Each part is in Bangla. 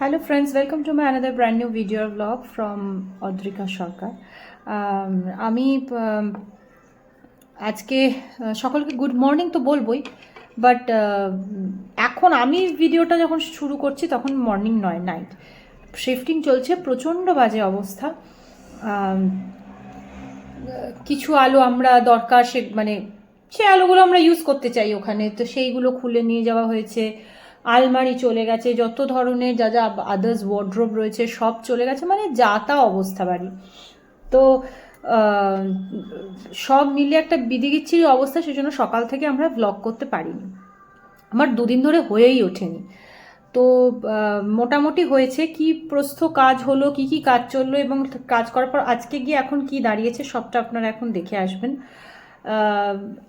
Hello friends, welcome to my another brand new video vlog from Adrika Sarkar আমি um, আজকে সকলকে গুড মর্নিং তো বলবোই বাট এখন আমি ভিডিওটা যখন শুরু করছি তখন মর্নিং নয় নাইট শিফটিং চলছে প্রচণ্ড বাজে অবস্থা। Um, কিছু আলো আমরা দরকার সে মানে সে আলোগুলো আমরা ইউজ করতে চাই ওখানে তো সেইগুলো খুলে নিয়ে যাওয়া হয়েছে। আলমারি চলে গেছে, যত ধরনের যা যা আদার্স ওয়ার্ড্রোব রয়েছে সব চলে গেছে মানে যা তা অবস্থা বাড়ি। তো সব মিলে একটা বিদিগিচ্ছিরি অবস্থা, সেজন্য সকাল থেকে আমরা ব্লগ করতে পারিনি। আমার দুদিন ধরে হয়েই ওঠেনি। তো মোটামুটি হয়েছে কি প্রস্থ কাজ হলো, কি কি কাজ চলল এবং কাজ করার পর আজকে গিয়ে এখন কি দাঁড়িয়েছে সবটা আপনারা এখন দেখে আসবেন।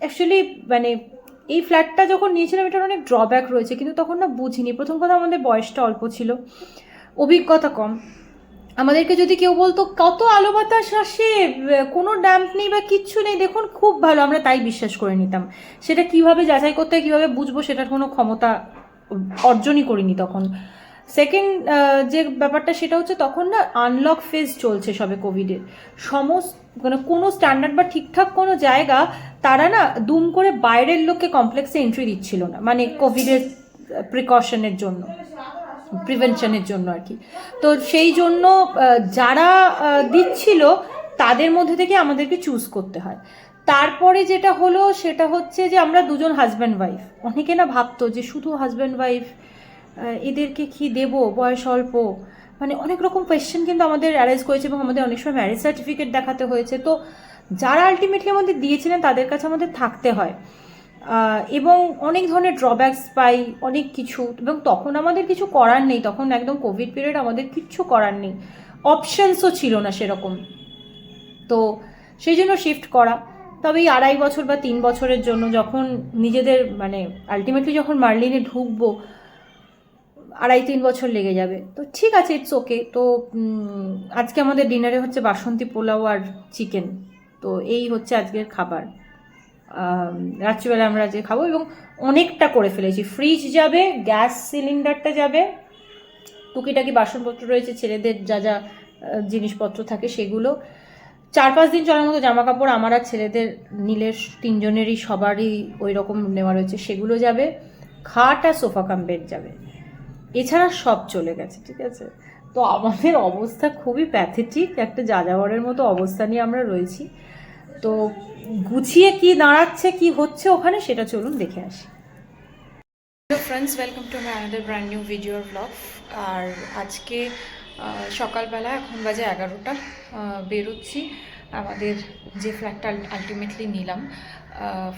অ্যাকচুয়ালি মানে এই ফ্ল্যাটটা যখন নিয়েছিলাম, এটার অনেক ড্রব্যাক রয়েছে, কিন্তু তখন না বুঝিনি। প্রথম কথা, আমাদের বয়সটা অল্প ছিল। অভিজ্ঞতা কম। আমাদেরকে যদি কেউ বলতো, কত আলো বাতাস আসে, কোনো ড্যাম্প নেই বা কিচ্ছু নেই, দেখুন খুব ভালো। আমরা তাই বিশ্বাস করে নিতাম। সেটা কীভাবে যাচাই করতে কীভাবে বুঝব, সেটার কোনো ক্ষমতা অর্জনই করিনি তখন। সেকেন্ড যে ব্যাপারটা সেটা হচ্ছে তখন না আনলক ফেজ চলছে সবে কোভিডের সমস্ত মানে কোনো স্ট্যান্ডার্ড বা ঠিকঠাক কোনো জায়গা তারা না দুম করে বাইরের লোককে কমপ্লেক্সে এন্ট্রি দিচ্ছিল না। মানে কোভিডের প্রিকশনের জন্য প্রিভেনশনের জন্য আর কি। তো সেই জন্য যারা দিচ্ছিল তাদের মধ্যে থেকে আমাদেরকে চুজ করতে হয়। তারপরে যেটা হলো সেটা হচ্ছে যে আমরা দুজন হাজব্যান্ড ওয়াইফ অনেকে না ভাবতো যে শুধু হাজব্যান্ড ওয়াইফ এদেরকে কি দেব? বয়স অল্প। মানে অনেক রকম কোয়েশ্চেন কিন্তু আমাদের অ্যারেঞ্জ করেছে এবং আমাদের অনেক সময় ম্যারেজ সার্টিফিকেট দেখাতে হয়েছে। তো যারা আলটিমেটলি আমাদের দিয়েছিলেন, তাদের কাছে আমাদের থাকতে হয়। এবং অনেক ধরনের ড্রব্যাকস পাই, অনেক কিছু। এবং তখন আমাদের কিছু করার নেই। তখন একদম কোভিড পিরিয়ড আমাদের কিচ্ছু করার নেই। অপশানসও ছিল না সেরকম। তো সেই জন্য শিফট করা। তবে এই আড়াই বছর বা তিন বছরের জন্য যখন নিজেদের মানে আলটিমেটলি যখন মার্লিনে ঢুকবো আড়াই তিন বছর লেগে যাবে। তো ঠিক আছে ইটস ওকে তো আজকে আমাদের ডিনারে হচ্ছে বাসন্তী পোলাও আর চিকেন তো এই হচ্ছে আজকের খাবার। রাত্রিবেলা আমরা যে খাব এবং অনেকটা করে ফেলেছি। ফ্রিজ যাবে গ্যাস সিলিন্ডারটা যাবে, টুকিটাকি বাসনপত্র রয়েছে, ছেলেদের যা যা জিনিসপত্র থাকে সেগুলো। চার পাঁচ দিন চলার মতো জামা কাপড় আমার আর ছেলেদের, নীলের তিনজনেরই সবারই ওই রকম নেওয়া রয়েছে, সেগুলো যাবে। খাট আর সোফা কাম বেড যাবে। এছাড়া সব চলে গেছে, ঠিক আছে? তো আমাদের অবস্থা খুবই প্যাথেটিক একটা যাযাবরের মতো অবস্থা নিয়ে আমরা রয়েছি। তো গুছিয়ে কি দাঁড়াচ্ছে, কি হচ্ছে ওখানে সেটা চলুন দেখে আসি। Hello friends welcome to my another brand new video vlog আর আজকে সকালবেলা এখন বাজে এগারোটা বেরোচ্ছি। আমাদের যে ফ্ল্যাটটা আলটিমেটলি নিলাম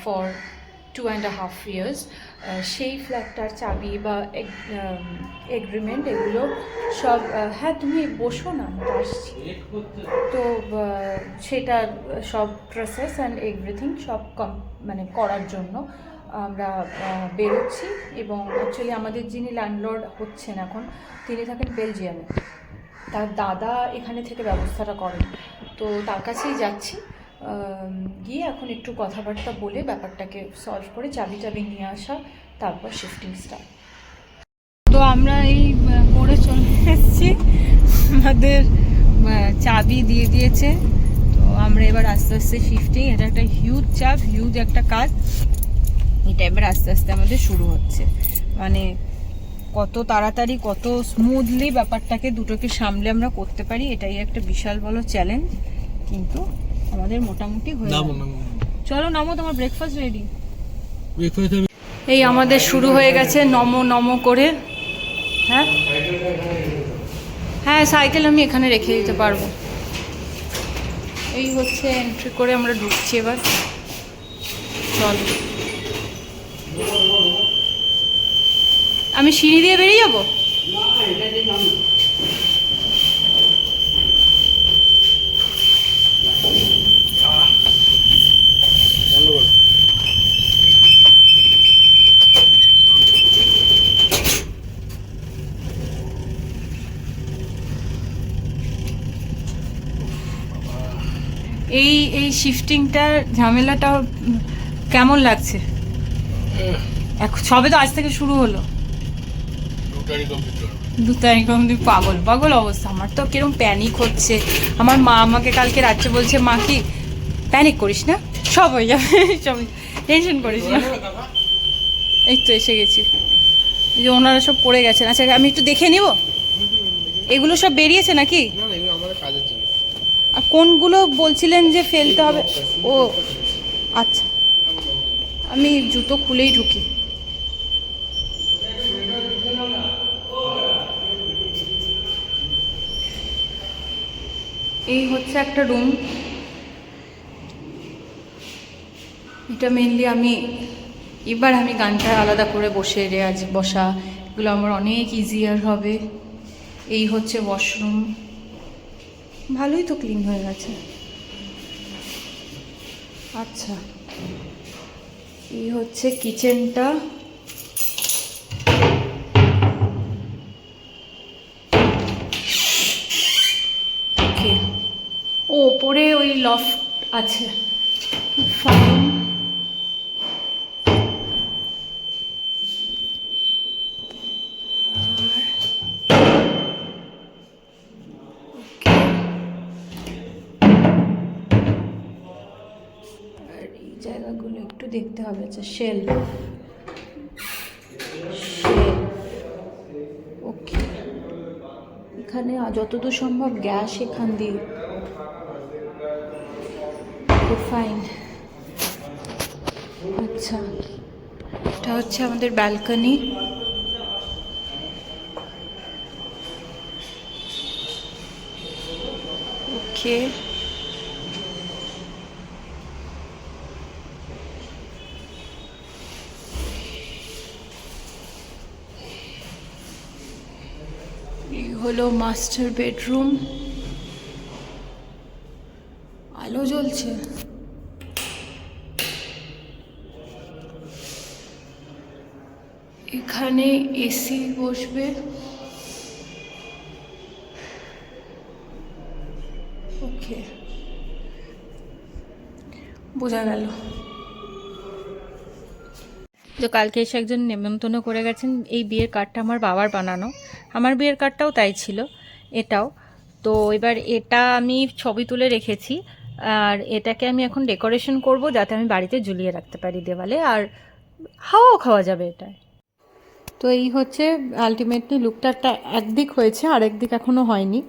for two and half years সেই ফ্ল্যাটটার চাবি বা এগ্রিমেন্ট এগুলো সব হ্যাঁ তুমি বসো না আসছি। তো সেটার সব প্রসেস অ্যান্ড এভরিথিং সব কম মানে করার জন্য আমরা বেরোচ্ছি এবং অ্যাকচুয়ালি আমাদের যিনি ল্যান্ডলর্ড হচ্ছেন এখন, তিনি থাকেন বেলজিয়ামে তার দাদা এখানে থেকে ব্যবস্থাটা করেন। তো তার কাছেই যাচ্ছি। গিয়ে এখন একটু কথাবার্তা বলে ব্যাপারটাকে সলভ করে চাবি চাবি নিয়ে আসা, তারপর শিফটিং স্টার্ট তো আমরা এই করে চলে এসেছি। আমাদের চাবি দিয়ে দিয়েছে। তো আমরা এবার আস্তে আস্তে শিফটিং এটা একটা হিউজ চাপ হিউজ একটা কাজ। এটা এবার আস্তে আস্তে আমাদের শুরু হচ্ছে। মানে কত তাড়াতাড়ি, কত স্মুথলি ব্যাপারটাকে দুটোকে সামলে আমরা করতে পারি, এটাই একটা বিশাল বড় চ্যালেঞ্জ কিন্তু আমাদের মোটামুটি হয়ে গেল। চলো নামো তোমার ব্রেকফাস্ট রেডি এই আমাদের শুরু হয়ে গেছে নম নম করে। হ্যাঁ? হ্যাঁ সাইকেল আমি এখানে রেখে দিতে পারব। এই হচ্ছে এন্ট্রি করে আমরা ঢুকছি এবার। চল। আমি সিঁড়ি দিয়ে বেরিয়ে যাব বন্ধ করো এই এই শিফটিংটার ঝামেলাটা কেমন লাগছে? সবে তো আজ থেকে শুরু হলো। দু তারিখ অবধি পাগল পাগল অবস্থা। আমার তো কীরকম প্যানিক হচ্ছে। আমার মা আমাকে কালকে রাত্রে বলছে, মা কি প্যানিক করিস না? সব হয়ে যাবে, সব টেনশন করিস না। এই তো এসে গেছি। যে ওনারা সব পড়ে গেছেন। আচ্ছা আমি একটু দেখে নিব? এগুলো সব বেরিয়েছে নাকি? না, এগুলো আমাদের কাজের জিনিস। আর কোনগুলো বলছিলেন যে ফেলতে হবে? ও আচ্ছা। আমি জুতো খুলেই ঢুকি। এই হচ্ছে একটা রুম। এটা মেনলি আমি, এবার আমি গানটা আলাদা করে বসে রেয়াজ বসা। এগুলো আমার অনেক ইজিয়ার হবে। এই হচ্ছে ওয়াশরুম ভালোই তো ক্লিন হয়ে গেছে। আচ্ছা এই হচ্ছে কিচেনটা ও, ওপরে ওই লফট আছে। ফাইন হবে আচ্ছা শেল শেল ওকে এখানে যতদূর সম্ভব গ্যাস এখান দিয়ে। ফাইন আচ্ছা এটা হচ্ছে আমাদের ব্যালকনি ওকে হলো মাস্টার বেডরুম। আলো জ্বলছে। এখানে এসি বসবে। ওকে বোঝা গেল। তো কালকে এসে একজন নেমন্তন্ন করে গেছেন, এই বিয়ের কার্ডটা আমার বাবার বানানো। আমার বিয়ের কার্ডটাও তাই ছিল, এটাও। তো এবার এটা আমি ছবি তুলে রেখেছি, আর এটাকে আমি এখন ডেকোরেশন করব যাতে আমি বাড়িতে ঝুলিয়ে রাখতে পারি দেওয়ালে, আর হাওয়াও খাওয়া যাবে এটায়। তো এই হচ্ছে আলটিমেটলি লুকটা একটা একদিক হয়েছে আর একদিক এখনও হয়নি।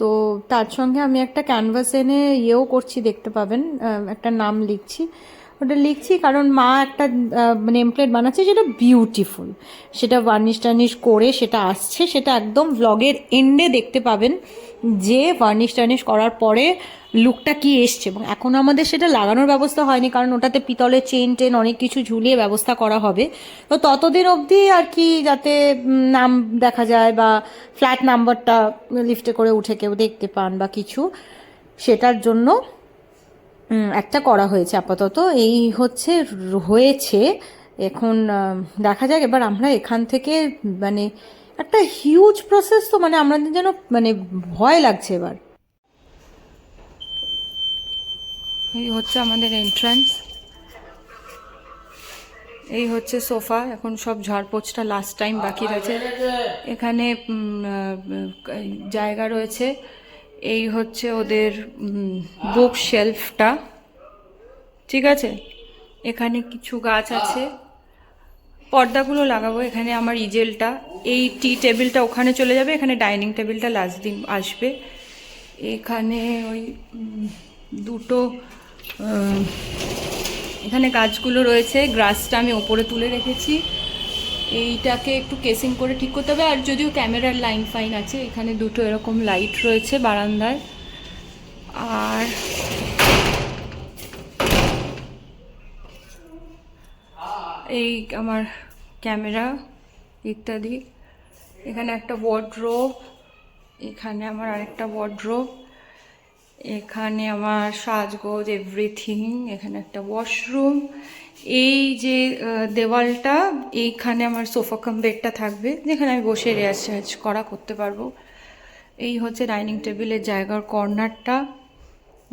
তো তার সঙ্গে আমি একটা ক্যানভাস এনে ইয়েও করছি, দেখতে পাবেন একটা নাম লিখছি। ওটা লিখছি কারণ মা একটা নেম প্লেট বানাচ্ছে যেটা বিউটিফুল সেটা ভার্নিশ টার্নিশ করে সেটা আসছে, সেটা একদম ব্লগের এন্ডে দেখতে পাবেন যে ভার্নিশ টার্নিশ করার পরে লুকটা কি এসছে। এবং এখন আমাদের সেটা লাগানোর ব্যবস্থা হয়নি, কারণ ওটাতে পিতলের চেন টেন অনেক কিছু ঝুলিয়ে ব্যবস্থা করা হবে। তো ততদিন অবধি আর কি যাতে নাম দেখা যায় বা ফ্ল্যাট নাম্বারটা লিফটে করে উঠে কেউ দেখতে পান বা কিছু, সেটার জন্য একটা করা হয়েছে আপাতত। এই হচ্ছে, হয়েছে। এখন দেখা যাক, এবার আমরা এখান থেকে মানে একটা হিউজ প্রসেস তো মানে আমাদের যেন মানে ভয় লাগছে এবার। এই হচ্ছে আমাদের এন্ট্রান্স এই হচ্ছে সোফা এখন সব ঝাড়পোছটা লাস্ট টাইম বাকি রয়েছে। এখানে জায়গা রয়েছে। এই হচ্ছে ওদের বুক শেলফটা ঠিক আছে? এখানে কিছু গাছ আছে। পর্দাগুলো লাগাবো এখানে আমার ইজেলটা। এই টি টেবিলটা ওখানে চলে যাবে, এখানে ডাইনিং টেবিলটা লাস্ট দিন আসবে। এখানে ওই দুটো এখানে গাছগুলো রয়েছে। গ্রাসটা আমি ওপরে তুলে রেখেছি। এইটাকে একটু কেসিং করে ঠিক করতে হবে। আর যদিও ক্যামেরার লাইন ফাইন আছে, এখানে দুটো এরকম লাইট রয়েছে বারান্দায় আর এই আমার ক্যামেরা, ইত্যাদি। এখানে একটা ওয়ার্ড্রোব এখানে আমার আরেকটা ওয়ার্ড্রোব এখানে আমার সাজগোজ এভরিথিং এখানে একটা ওয়াশরুম এই যে দেওয়ালটা, এইখানে আমার সোফা কাম বেডটা থাকবে, যেখানে আমি বসে রেয়াজ করা করতে পারব। এই হচ্ছে ডাইনিং টেবিলের জায়গার কর্নারটা,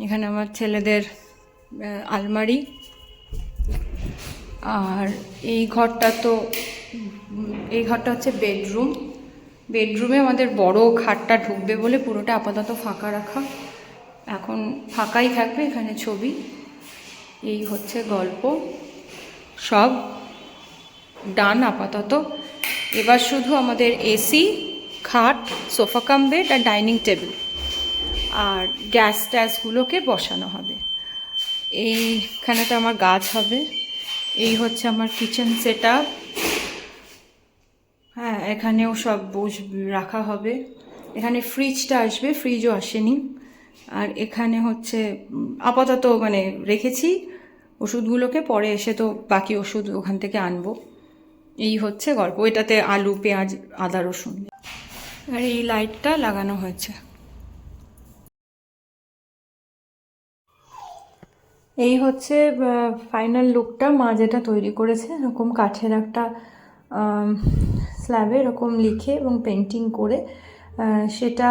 এখানে আমার ছেলেদের আলমারি। আর এই ঘরটা তো, এই ঘরটা হচ্ছে বেডরুম। বেডরুমে আমাদের বড় খাটটা ঢুকবে বলে পুরোটা আপাতত ফাঁকা রাখা। এখন ফাঁকাই থাকবে এখানে ছবি। এই হচ্ছে গল্প। সব ডান আপাতত। এবার শুধু আমাদের এসি খাট, সোফা কাম বেড আর ডাইনিং টেবিল। আর গ্যাস ট্যাসগুলোকে বসানো হবে। এইখানেতে আমার গাছ হবে। এই হচ্ছে আমার কিচেন সেট আপ হ্যাঁ এখানেও সব বস, রাখা হবে। এখানে ফ্রিজটা আসবে, ফ্রিজও আসেনি। আর এখানে হচ্ছে আপাতত মানে রেখেছি। ওষুধগুলোকে পরে এসে তো বাকি ওষুধ ওখান থেকে আনব। এই হচ্ছে গল্প। এটাতে আলু, পেঁয়াজ, আদা, রসুন। আর এই লাইটটা লাগানো হয়েছে। এই হচ্ছে ফাইনাল লুকটা মা যেটা তৈরি করেছে, এরকম কাঠের একটা স্ল্যাবে এরকম লিখে এবং পেন্টিং করে সেটা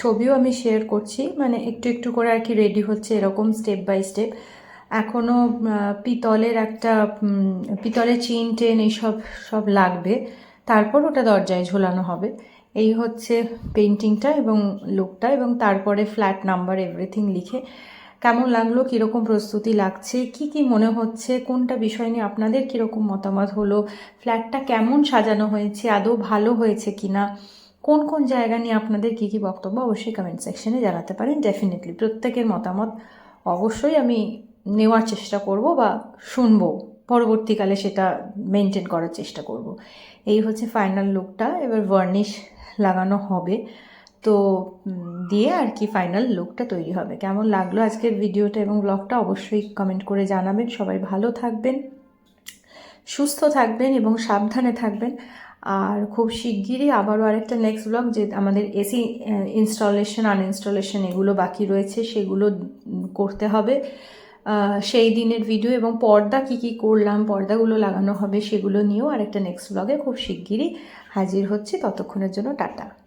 ছবিও আমি শেয়ার করছি। মানে একটু একটু করে আর কি রেডি হচ্ছে এরকম স্টেপ বাই স্টেপ এখনও পিতলের একটা পিতলের চেন টেন এইসব, সব লাগবে। তারপর ওটা দরজায় ঝোলানো হবে। এই হচ্ছে পেন্টিংটা এবং লুকটা এবং তারপরে ফ্ল্যাট নাম্বার, এভরিথিং লিখে। কেমন লাগল? কীরকম প্রস্তুতি লাগছে? কি কি মনে হচ্ছে? কোনটা বিষয় নিয়ে আপনাদের কীরকম মতামত হলো? ফ্ল্যাটটা কেমন সাজানো হয়েছে? আদৌ ভালো হয়েছে কিনা? কোন কোন জায়গা নিয়ে আপনাদের কী কী বক্তব্য? অবশ্যই কমেন্ট সেকশনে জানাতে পারেন। ডেফিনেটলি প্রত্যেকের মতামত অবশ্যই আমি নেওয়ার চেষ্টা করব বা শুনব। পরবর্তীকালে সেটা মেনটেন করার চেষ্টা করব। এই হচ্ছে ফাইনাল লুকটা এবার ভার্নিশ লাগানো হবে। তো দিয়ে আর কি ফাইনাল লুকটা তৈরি হবে। কেমন লাগল আজকের ভিডিওটা এবং ব্লগটা অবশ্যই কমেন্ট করে জানাবেন। সবাই ভালো থাকবেন, সুস্থ থাকবেন এবং সাবধানে থাকবেন। আর খুব শিগগিরই আবারও আরেকটা নেক্সট ব্লগ যে আমাদের এসি ইনস্টলেশন আনইনস্টলেশন এগুলো বাকি রয়েছে, সেগুলো করতে হবে। সেই দিনের ভিডিও এবং পর্দা কি কি করলাম, পর্দাগুলো লাগানো হবে সেগুলো নিয়েও আরেকটা নেক্সট ব্লগে খুব শিগগিরই হাজির হচ্ছে। ততক্ষণের জন্য টাটা।